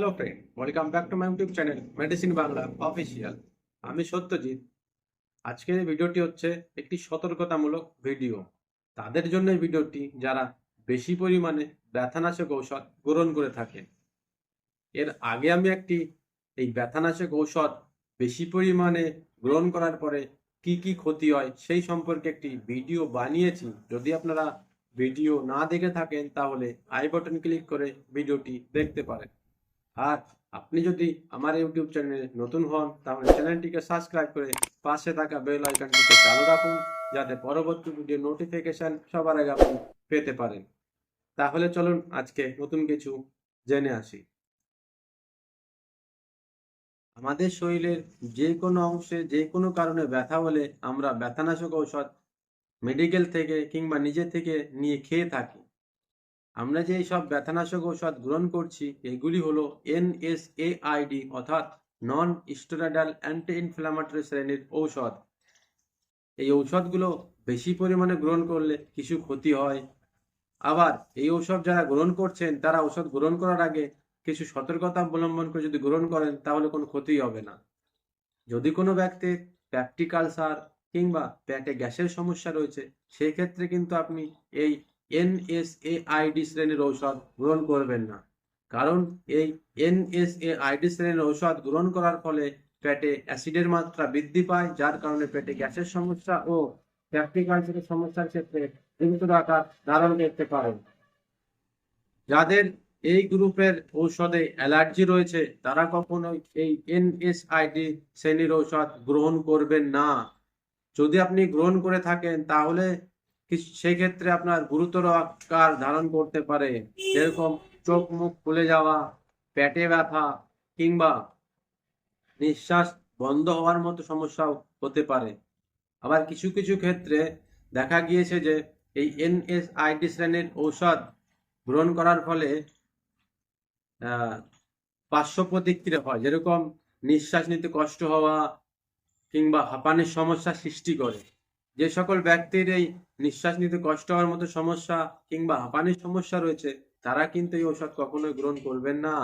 Hello friend welcome back to my YouTube channel medicine Bangla official আমি সত্যজিৎ। আজকের ভিডিওটি হচ্ছে একটি সতর্কতামূলক ভিডিও তাদের জন্য ভিডিওটি যারা বেশি পরিমাণে ব্যথানাশক ঔষধ গ্রহণ করে থাকেন। এর আগে আমি একটি এই ব্যথানাশক ঔষধ বেশি পরিমাণে গ্রহণ করার পরে কি কি ক্ষতি হয় সেই সম্পর্কে একটি ভিডিও বানিয়েছি। যদি আপনারা ভিডিও না দেখে থাকেন তাহলে আই বাটন ক্লিক করে ভিডিওটি দেখতে পারেন। আর আপনি যদি আমার ইউটিউব চ্যানেলে নতুন হন, তাহলে চ্যানেলটিকে সাবস্ক্রাইব করে পাশে থাকা বেল আইকনটিকে চালু রাখুন, যাতে পরবর্তী ভিডিও নোটিফিকেশন সবার আগে আপনি পেতে পারেন। তাহলে চলুন আজকে নতুন কিছু জেনে আসি। আমাদের শরীরের যে কোনো অংশে যে কোনো কারণে ব্যথা হলে আমরা ব্যথানাশক ঔষধ মেডিকেল থেকে কিংবা নিজে থেকে নিয়ে খেয়ে থাকি। আমরা যে সব ব্যথানাশক ঔষধ গ্রহণ করছি, এগুলি হলো এনএসএআইডি অর্থাৎ নন স্টেরয়েডাল অ্যান্টি ইনফ্ল্যামেটরি শ্রেণির ঔষধ। এই ঔষধগুলো বেশি পরিমাণে গ্রহণ করলে কিছু ক্ষতি হয়। আবার এই ঔষধ যারা গ্রহণ করছেন, তারা ঔষধ গ্রহণ করার আগে কিছু সতর্কতা অবলম্বন করে যদি গ্রহণ করেন, তাহলে কোনো ক্ষতি হবে না। যদি কোনো ব্যক্তির প্যাপটিক আলসার কিংবা প্যাটে গ্যাসের সমস্যা রয়েছে, সেই ক্ষেত্রে কিন্তু আপনি এই এনএসএআইডি শ্রেণির ঔষধ গ্রহণ করবেন না। কারণ এই এনএসএআইডি শ্রেণির ঔষধ গ্রহণ করার ফলে পেটে অ্যাসিডের মাত্রা বৃদ্ধি পায়, যার কারণে পেটে গ্যাসের সমস্যা ও আলসারের সমস্যার ক্ষেত্রে গুরুতর আকার ধারণ করতে পারে। যাদের এই গ্রুপের ঔষধে অ্যালার্জি রয়েছে, তারা কখনোই এই এনএসআইডি শ্রেণির ঔষধ গ্রহণ করবেন না। যদি আপনি গ্রহণ করে থাকেন, তাহলে কি- সেক্ষেত্রে আপনার গুরুতর আকার ধারণ করতে পারে। যেরকম চোখ মুখ ফুলে যাওয়া, পেটে ব্যথা কিংবা নিঃশ্বাস বন্ধ হওয়ার মতো সমস্যাও হতে পারে। আবার কিছু কিছু ক্ষেত্রে দেখা গিয়েছে যে এই এনএসআইডি শ্রেণির ঔষধ গ্রহণ করার ফলে পার্শ্ব প্রতিক্রিয়া হয়। যেরকম নিঃশ্বাস নিতে কষ্ট হওয়া কিংবা হাঁপানির সমস্যা সৃষ্টি করে। যে সকল ব্যক্তির এই নিঃশ্বাস নিতে কষ্ট হওয়ার মতো সমস্যা কিংবা হাঁপানির সমস্যা রয়েছে, তারা কিন্তু এই ঔষধ কখনোই গ্রহণ করবেন না।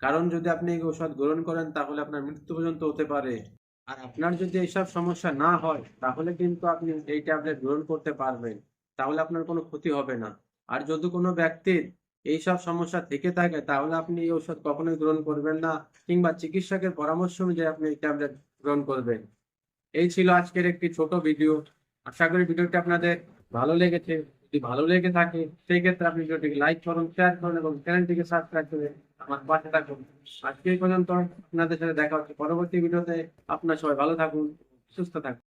কারণ যদি আপনি এই ঔষধ গ্রহণ করেন, তাহলে আপনার মৃত্যু পর্যন্ত হতে পারে। আর আপনার যদি এইসব সমস্যা না হয়, তাহলে কিন্তু আপনি এই ট্যাবলেট গ্রহণ করতে পারবেন। তাহলে আপনার কোনো ক্ষতি হবে না। আর যদি কোনো ব্যক্তির এইসব সমস্যা থেকে থাকে, তাহলে আপনি এই ঔষধ কখনোই গ্রহণ করবেন না, কিংবা চিকিৎসকের পরামর্শ অনুযায়ী আপনি এই ট্যাবলেট গ্রহণ করবেন। এই ছিল আজকের একটি ছোট ভিডিও। আশা করি ভিডিওটি আপনাদের ভালো লেগেছে। যদি ভালো লেগে থাকে, সেই ক্ষেত্রে আপনি ভিডিওটিকে লাইক করুন শেয়ার করুন এবং চ্যানেলটিকে সাবস্ক্রাইব করে আমার পাশে থাকুন। আজকে পর্যন্ত আপনাদের সাথে দেখা হচ্ছে। পরবর্তী ভিডিওতে আপনার সবাই ভালো থাকুন, সুস্থ থাকুন।